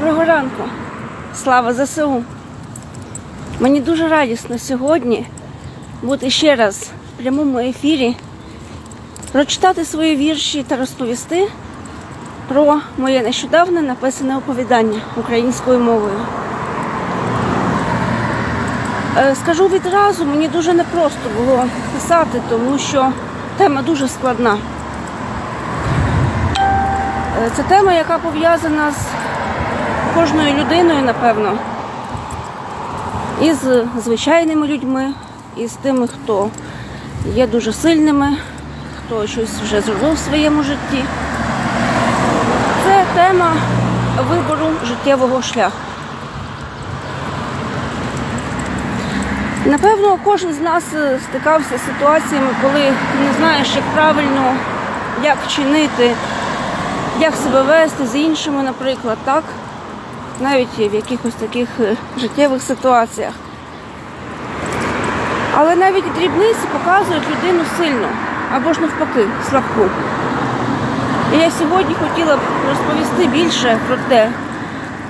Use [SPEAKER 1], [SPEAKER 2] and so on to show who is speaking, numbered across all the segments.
[SPEAKER 1] Доброго ранку. Слава ЗСУ. Мені дуже радісно сьогодні бути ще раз в прямому ефірі, прочитати свої вірші та розповісти про моє нещодавне написане оповідання українською мовою. Е, Скажу відразу, мені дуже непросто було писати, тому що тема дуже складна. Е, Це тема, яка пов'язана з кожною людиною, напевно, і з звичайними людьми, і з тими, хто є дуже сильними, хто щось вже зробив в своєму житті. Це тема вибору життєвого шляху. Напевно, кожен з нас е, стикався з ситуаціями, коли ти не знаєш, як правильно, як вчинити, як себе вести з іншими, наприклад, так? Навіть в якихось таких е, життєвих ситуаціях. Але навіть дрібниці показують людину сильну або ж навпаки слабку. І я сьогодні хотіла б розповісти більше про те,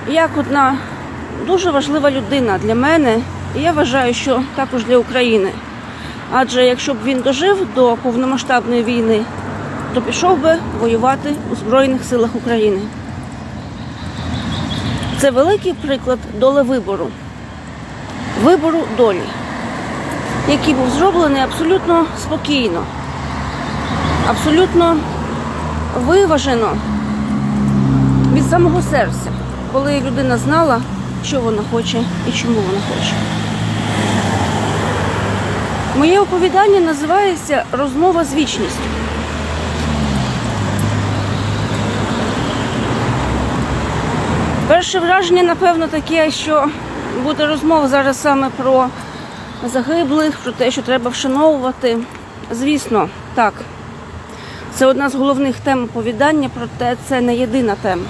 [SPEAKER 1] як одна дуже важлива людина для мене, і я вважаю, що також для України. Адже якщо б він дожив до повномасштабної війни, то пішов би воювати у Збройних силах України. Це великий приклад долевибору, вибору долі, який був зроблений абсолютно спокійно, абсолютно виважено від самого серця, коли людина знала, що вона хоче і чому вона хоче. Моє оповідання називається Розмова з вічністю. Перше враження, напевно, таке, що буде розмова зараз саме про загиблих, про те, що треба вшановувати. Звісно, так. Це одна з головних тем оповідання, проте це не єдина тема.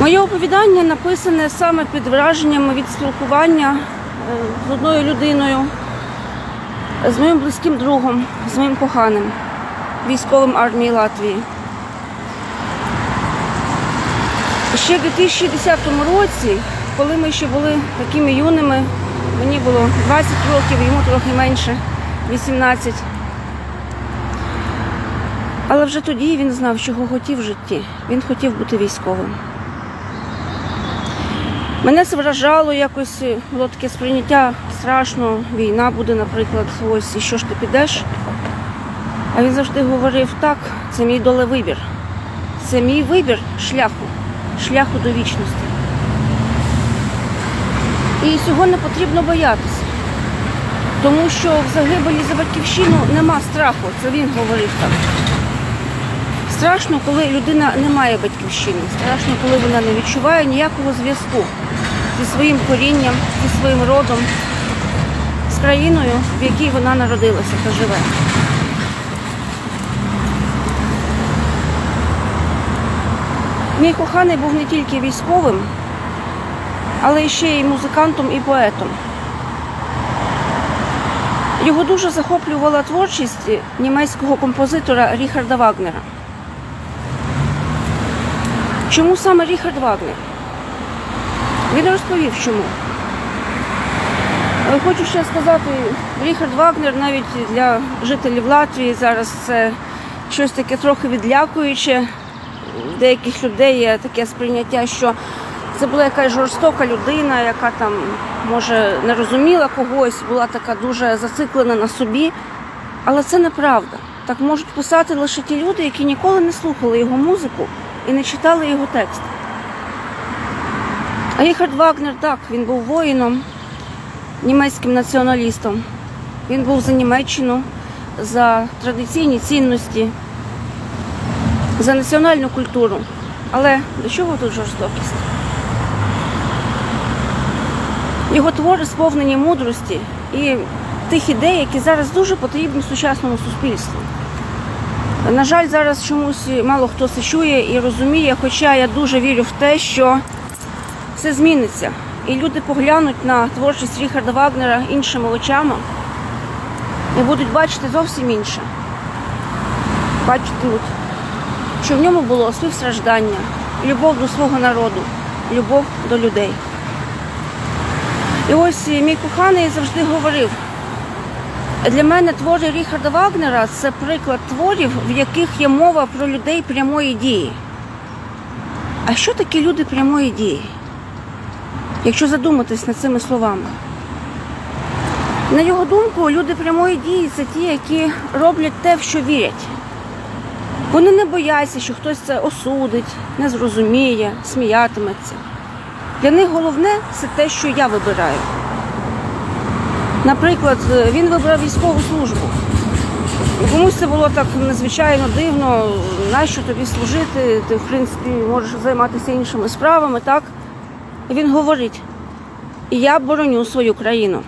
[SPEAKER 1] Моє оповідання написане саме під враженнями від спілкування е, з одною людиною, з моїм близьким другом, з моїм коханим, військовим армії Латвії. Ще в 2010 році, коли ми ще були такими юними, мені було 20 років, йому трохи менше, 18. Але вже тоді він знав, чого хотів в житті. Він хотів бути військовим. Мене це вражало якось, було таке сприйняття страшно, війна буде, наприклад, ось і що ж ти підеш. А він завжди говорив, так, це мій долевибір. Це мій вибір шляху, шляху до вічності. І цього не потрібно боятися. Тому що в загибелі за батьківщину нема страху, це він говорив так. Страшно, коли людина не має батьківщини. Страшно, коли вона не відчуває ніякого зв'язку зі своїм корінням, зі своїм родом, з країною, в якій вона народилася та живе. Мій коханий був не тільки військовим, але ще й музикантом і поетом. Його дуже захоплювала творчість німецького композитора Ріхарда Вагнера. Чому саме Ріхард Вагнер? Він розповів чому. Хочу ще сказати, Ріхард Вагнер навіть для жителів Латвії зараз це щось таке трохи відлякуюче. Деяких людей є таке сприйняття, що це була якась жорстока людина, яка там, може, не розуміла когось, була така дуже зациклена на собі. Але це неправда. Так можуть писати лише ті люди, які ніколи не слухали його музику і не читали його текст. А Ріхард Вагнер так, він був воїном, німецьким націоналістом. Він був за Німеччину, за традиційні цінності, за національну культуру. Але до чого тут жорстокість? Його твори сповнені мудрості і тих ідей, які зараз дуже потрібні сучасному суспільству. На жаль, зараз чомусь мало хто це чує і розуміє, хоча я дуже вірю в те, що все зміниться. І люди поглянуть на творчість Ріхарда Вагнера іншими очами і будуть бачити зовсім інше. бачити, що в ньому було співстраждання, любов до свого народу, любов до людей. І ось е, мій коханий завжди говорив, для мене твори Ріхарда Вагнера це приклад творів, в яких є мова про людей прямої дії. А що такі люди прямої дії? Якщо задуматись над цими словами. На його думку, люди прямої дії це ті, які роблять те, в що вірять. Вони не бояться, що хтось це осудить, не зрозуміє, сміятиметься. Для них головне це те, що я вибираю. Наприклад, він вибрав військову службу. Комусь це було так надзвичайно дивно, нащо тобі служити, ти, в принципі, можеш займатися іншими справами, так? Він говорить: я бороню свою країну.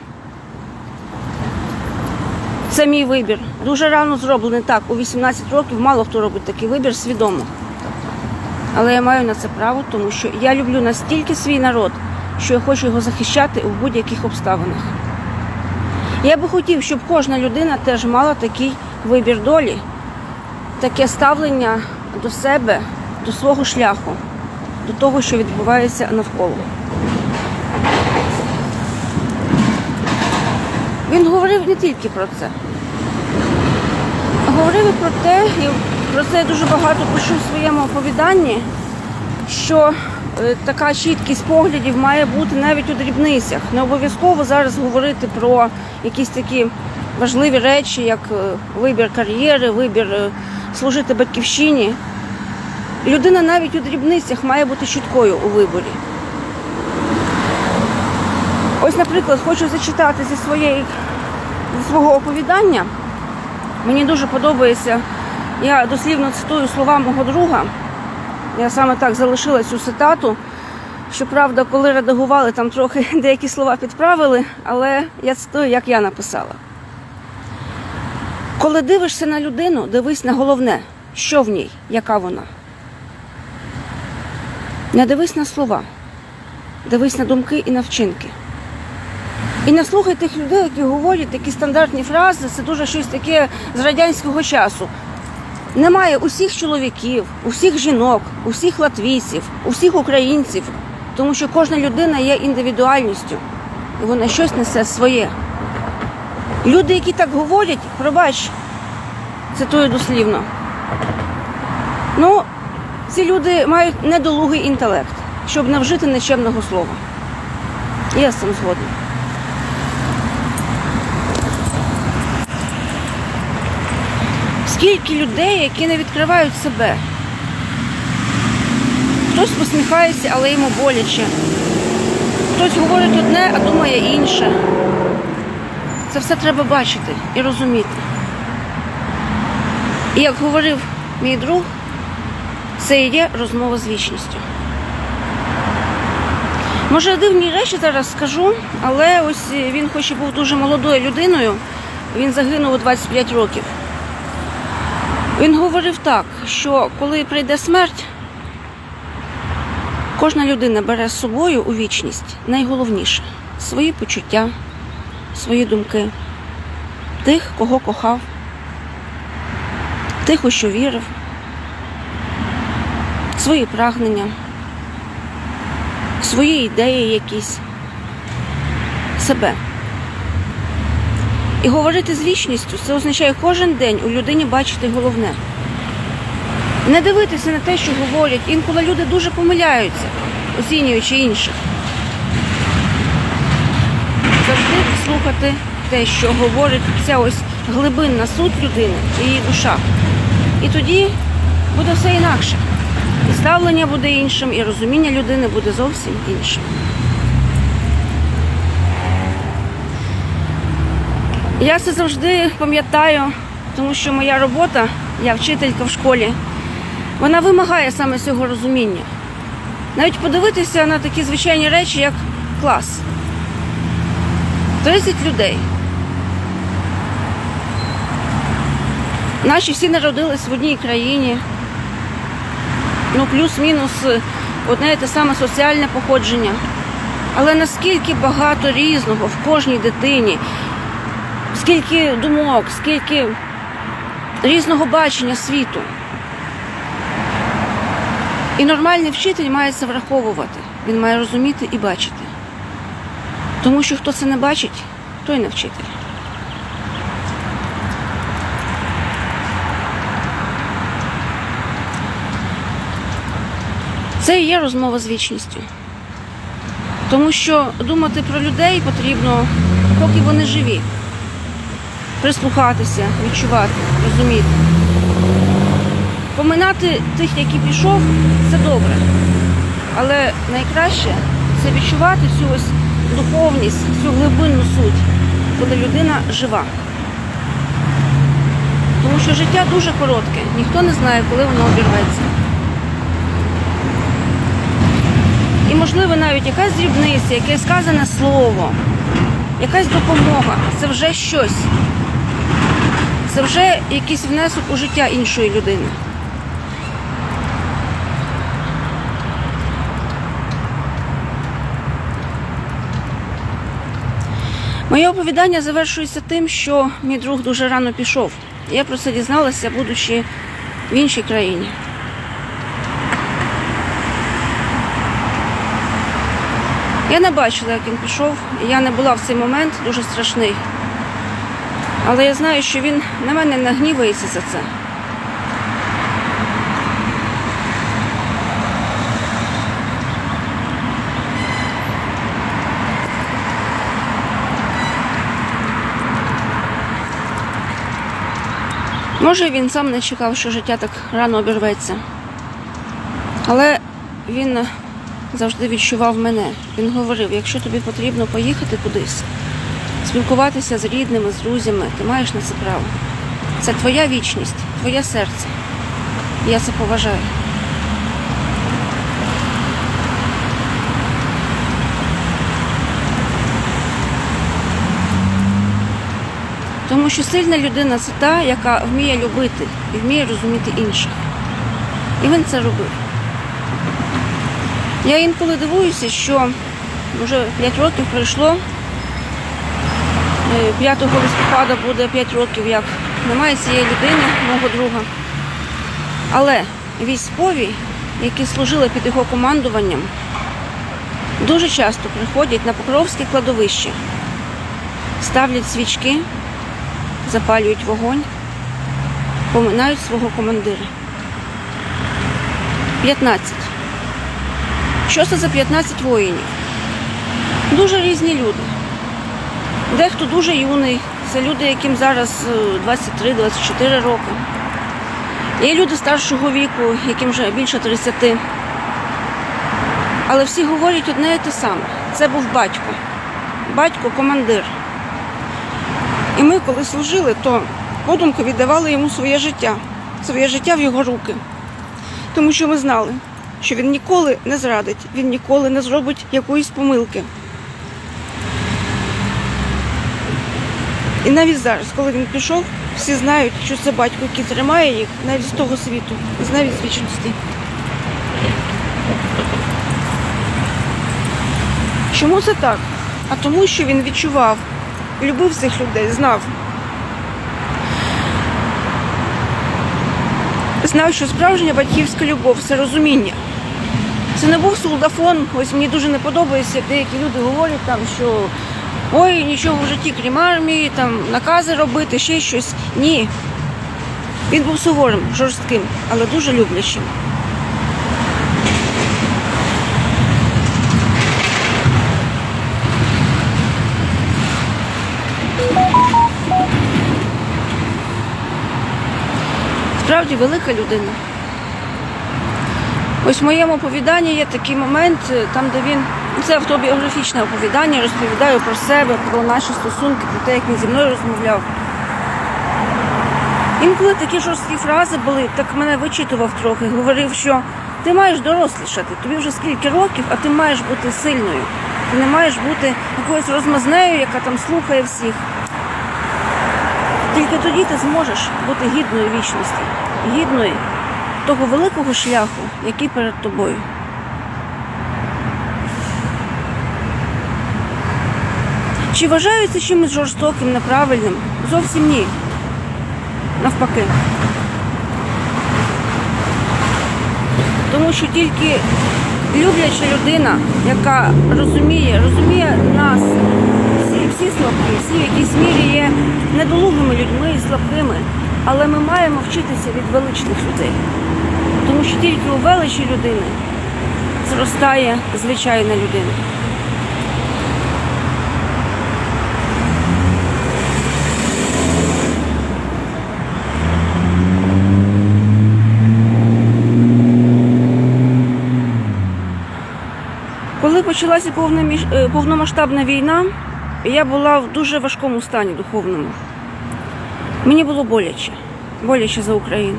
[SPEAKER 1] Це мій вибір. Дуже рано зроблений так. У 18 років мало хто робить такий вибір свідомо. Але я маю на це право, тому що я люблю настільки свій народ, що я хочу його захищати у будь-яких обставинах. Я би хотів, щоб кожна людина теж мала такий вибір долі, таке ставлення до себе, до свого шляху, до того, що відбувається навколо. Він говорив не тільки про це. Говорив про те, і про це я дуже багато пишу в своєму оповіданні, що е, така чіткість поглядів має бути навіть у дрібницях. Не обов'язково зараз говорити про якісь такі важливі речі, як е, вибір кар'єри, вибір е, служити батьківщині. Людина навіть у дрібницях має бути чіткою у виборі. Ось, наприклад, хочу зачитати зі своєї зі свого оповідання. Мені дуже подобається. Я дослівно цитую слова мого друга. Я саме так залишила цю цитату. Щоправда, коли редагували, там трохи деякі слова підправили, але я цитую, як я написала. Коли дивишся на людину, дивись на головне, що в ній, яка вона. Не дивись на слова, дивись на думки і на вчинки. І не слухай тих людей, які говорять такі стандартні фрази, це дуже щось таке з радянського часу. Немає усіх чоловіків, усіх жінок, усіх латвійців, усіх українців, тому що кожна людина є індивідуальністю, і вона щось несе своє. Люди, які так говорять, пробач, цитую дослівно. Ну, ці люди мають недолугий інтелект, щоб не вжити нечемного слова. Я з цим згодна. Скільки людей, які не відкривають себе. Хтось посміхається, але йому боляче. Хтось говорить одне, а думає інше. Це все треба бачити і розуміти. І як говорив мій друг, це і є розмова з вічністю. Може, дивні речі зараз скажу, але ось він, хоч і був дуже молодою людиною, він загинув у 25 років. Він говорив так, що коли прийде смерть, кожна людина бере з собою у вічність найголовніше свої почуття, свої думки, тих, кого кохав, тих, у що вірив, свої прагнення, свої ідеї якісь, себе. І говорити з вічністю це означає кожен день у людині бачити головне. Не дивитися на те, що говорять. Інколи люди дуже помиляються, оцінюючи інших. Завжди слухати те, що говорить ця ось глибинна суть людини, і її душа. І тоді буде все інакше. І ставлення буде іншим, і розуміння людини буде зовсім іншим. Я це завжди пам'ятаю, тому що моя робота, я вчителька в школі, вона вимагає саме цього розуміння. Навіть подивитися на такі звичайні речі, як клас. 30 людей. Наші всі народились в одній країні. Ну, плюс-мінус одне і те саме соціальне походження. Але наскільки багато різного в кожній дитині, скільки думок, скільки різного бачення світу. І нормальний вчитель має це враховувати. Він має розуміти і бачити. Тому що хто це не бачить, той не вчитель. Це і є розмова з вічністю. Тому що думати про людей потрібно, поки вони живі. Прислухатися, відчувати, розуміти. Поминати тих, які пішов, це добре. Але найкраще це відчувати цю ось духовність, цю глибинну суть, коли людина жива. Тому що життя дуже коротке, ніхто не знає, коли воно обірветься. І, можливо, навіть якась дрібниця, якесь сказане слово, якась допомога це вже щось. Це вже якийсь внесок у життя іншої людини. Моє оповідання завершується тим, що мій друг дуже рано пішов. Я про це дізналася, будучи в іншій країні. Я не бачила, як він пішов, я не була в цей момент дуже страшний. Але я знаю, що він на мене не гнівається за це. Може, він сам не чекав, що життя так рано обірветься. Але він завжди відчував мене. Він говорив, якщо тобі потрібно поїхати кудись, спілкуватися з рідними, з друзями, ти маєш на це право. Це твоя вічність, твоє серце. Я це поважаю. Тому що сильна людина це та, яка вміє любити і вміє розуміти інших. І він це робив. Я інколи дивуюся, що вже 5 років пройшло. Е, 5 листопада буде 5 років, як немає цієї людини, мого друга. Але військові, які служили під його командуванням, дуже часто приходять на Покровське кладовище, ставлять свічки, запалюють вогонь, поминають свого командира. 15. Що це за 15 воїнів? Дуже різні люди. Дехто дуже юний, це люди, яким зараз е, 23-24 роки. Є люди старшого віку, яким вже більше 30. Але всі говорять одне і те саме. Це був батько. Батько командир. І ми, коли служили, то подумки віддавали йому своє життя, своє життя в його руки. Тому що ми знали, що він ніколи не зрадить, він ніколи не зробить якоїсь помилки. І навіть зараз, коли він пішов, всі знають, що це батько, який тримає їх навіть з того світу, навіть з вічності. Чому це так? А тому, що він відчував, любив цих людей, знав. Знав, що справжня батьківська любов це розуміння. Це не був солдафон. Ось мені дуже не подобається, деякі люди говорять там, що ой, нічого в житті, крім армії, там накази робити, ще щось. Ні. Він був суворим, жорстким, але дуже люблячим. Справді велика людина. Ось в моєму оповіданні є такий момент, е, там, де він. Це автобіографічне оповідання, розповідаю про себе, про наші стосунки, про те, як він зі мною розмовляв. Інколи такі жорсткі фрази були, так мене вичитував трохи, говорив, що ти маєш дорослішати, тобі вже скільки років, а ти маєш бути сильною. Ти не маєш бути якоюсь розмазнею, яка там слухає всіх. Тільки тоді ти зможеш бути гідною вічності, гідною того великого шляху, який перед тобою. Чи вважаю це чимось жорстоким, неправильним? Зовсім ні. навпаки. Тому що тільки любляча людина, яка розуміє, розуміє нас, всі, всі слабкі, всі в якійсь мірі є недолугими людьми і слабкими, але ми маємо вчитися від величних людей. Тому що тільки у величі людини зростає звичайна людина. Коли почалася е, повномасштабна війна, я була в дуже важкому стані духовному. Мені було боляче, боляче за Україну.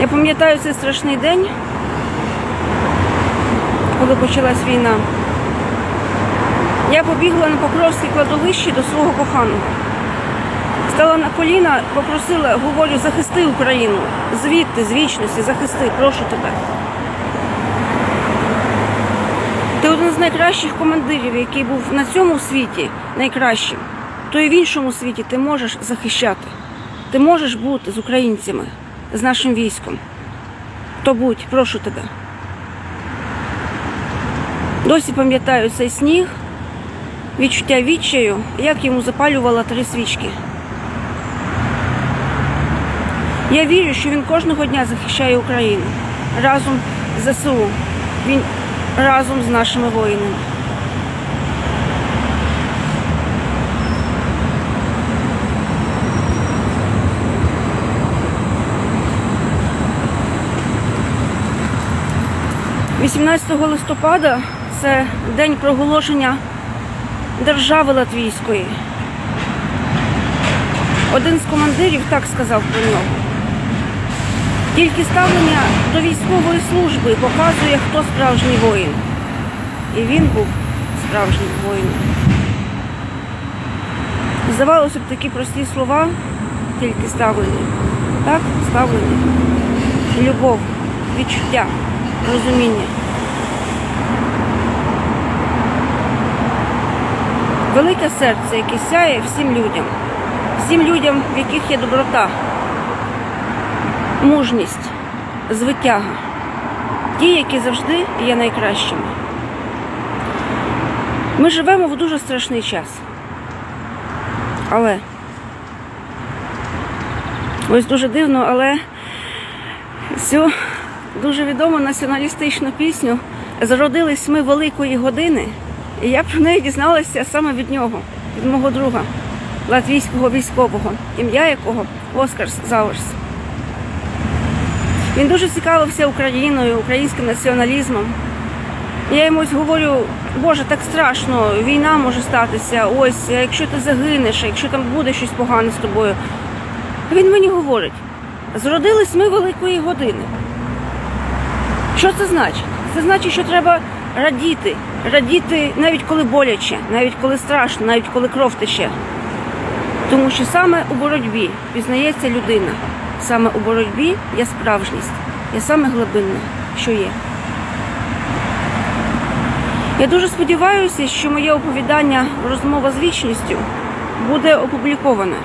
[SPEAKER 1] Я пам'ятаю цей страшний день, коли почалась війна. Я побігла на Покровське кладовище до свого коханого. Стала на коліна, попросила, говорю, захисти Україну. Звідти, з вічності, захисти, прошу тебе. Ти один з найкращих командирів, який був на цьому світі найкращим, то і в іншому світі ти можеш захищати. Ти можеш бути з українцями, з нашим військом. То будь, прошу тебе. Досі пам'ятаю цей сніг, відчуття відчаю, як йому запалювала три свічки. Я вірю, що він кожного дня захищає Україну разом з ЗСУ. Він разом з нашими воїнами. «18 листопада це день проголошення держави Латвійської. Один з командирів так сказав про нього. Тільки ставлення до військової служби показує, хто справжній воїн. І він був справжнім воїном. Здавалося б, такі прості слова, тільки ставлення. Так, ставлення. Любов, відчуття, розуміння. Велике серце, яке сяє всім людям, всім людям, в яких є доброта, мужність, звитяга. Ті, які завжди є найкращими. Ми живемо в дуже страшний час. Але ось дуже дивно, але цю дуже відому націоналістичну пісню зародились ми великої години, і я про неї дізналася саме від нього, від мого друга, латвійського військового, ім'я якого Оскарс Зауерс. Він дуже цікавився Україною, українським націоналізмом. Я йому говорю, Боже, так страшно, війна може статися, ось, якщо ти загинеш, якщо там буде щось погане з тобою. Він мені говорить, зродились ми великої години. Що це значить? Це значить, що треба радіти. Радіти навіть коли боляче, навіть коли страшно, навіть коли кров тече. Тому що саме у боротьбі пізнається людина. Саме у боротьбі є справжність, є саме глибинне, що є. Я дуже сподіваюся, що моє оповідання розмова з вічністю буде опубліковане.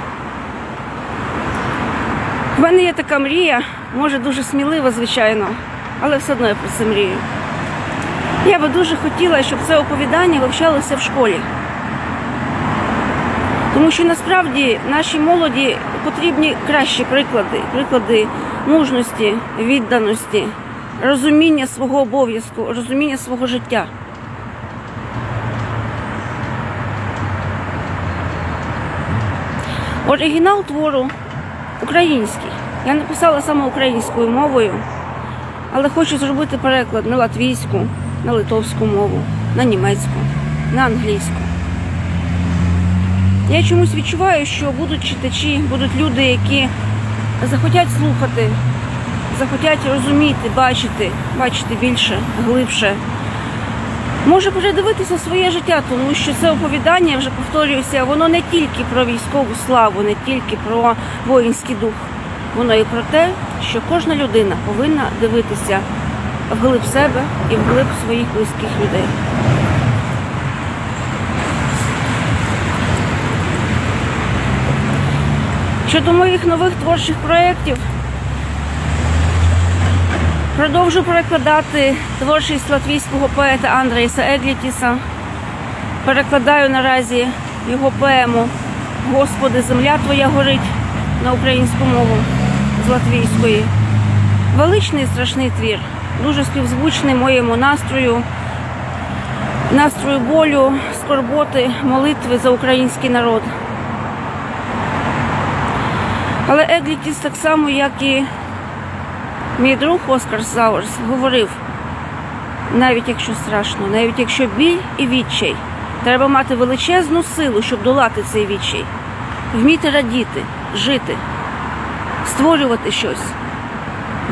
[SPEAKER 1] У мене є така мрія, може дуже смілива, звичайно, але все одно я про це мрію. Я би дуже хотіла, щоб це оповідання вивчалося в школі. Тому що насправді нашій молоді потрібні кращі приклади, приклади мужності, відданості, розуміння свого обов'язку, розуміння свого життя. Оригінал твору український. Я написала саме українською мовою, але хочу зробити переклад на латвійську, на литовську мову, на німецьку, на англійську. Я чомусь відчуваю, що будуть читачі, будуть люди, які захотять слухати, захотять розуміти, бачити, бачити більше, глибше. Може передивитися своє життя, тому що це оповідання, вже повторююся, воно не тільки про військову славу, не тільки про воїнський дух. Воно і про те, що кожна людина повинна дивитися вглиб себе і вглиб своїх близьких людей. Щодо моїх нових творчих проєктів, продовжу перекладати творчість латвійського поета Андреса Еглітіса. Перекладаю наразі його поему Господи, земля твоя горить на українську мову з латвійської. Величний страшний твір, дуже співзвучний моєму настрою, настрою болю, скорботи, молитви за український народ. Але Еглітіс так само, як і мій друг Оскар Зауерс, говорив, навіть якщо страшно, навіть якщо біль і відчай, треба мати величезну силу, щоб долати цей відчай, вміти радіти, жити, створювати щось,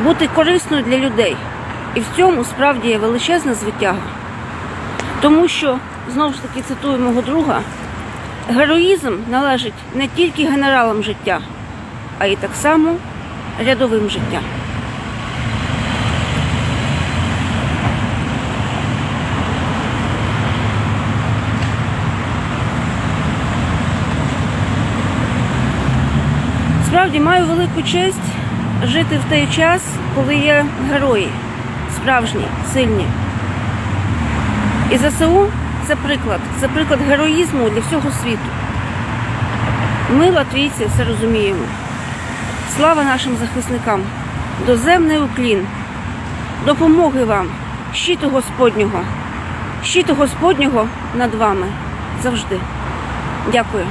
[SPEAKER 1] бути корисною для людей. І в цьому справді є величезна звитяга. Тому що, знову ж таки цитую мого друга, героїзм належить не тільки генералам життя, а й так само рядовим життя. Справді маю велику честь жити в той час, коли є герої, справжні, сильні. І ЗСУ це приклад, це приклад героїзму для всього світу. Ми, латвійці, це розуміємо. Слава нашим захисникам, доземний уклін, допомоги вам, щиту Господнього, щиту Господнього над вами завжди. Дякую.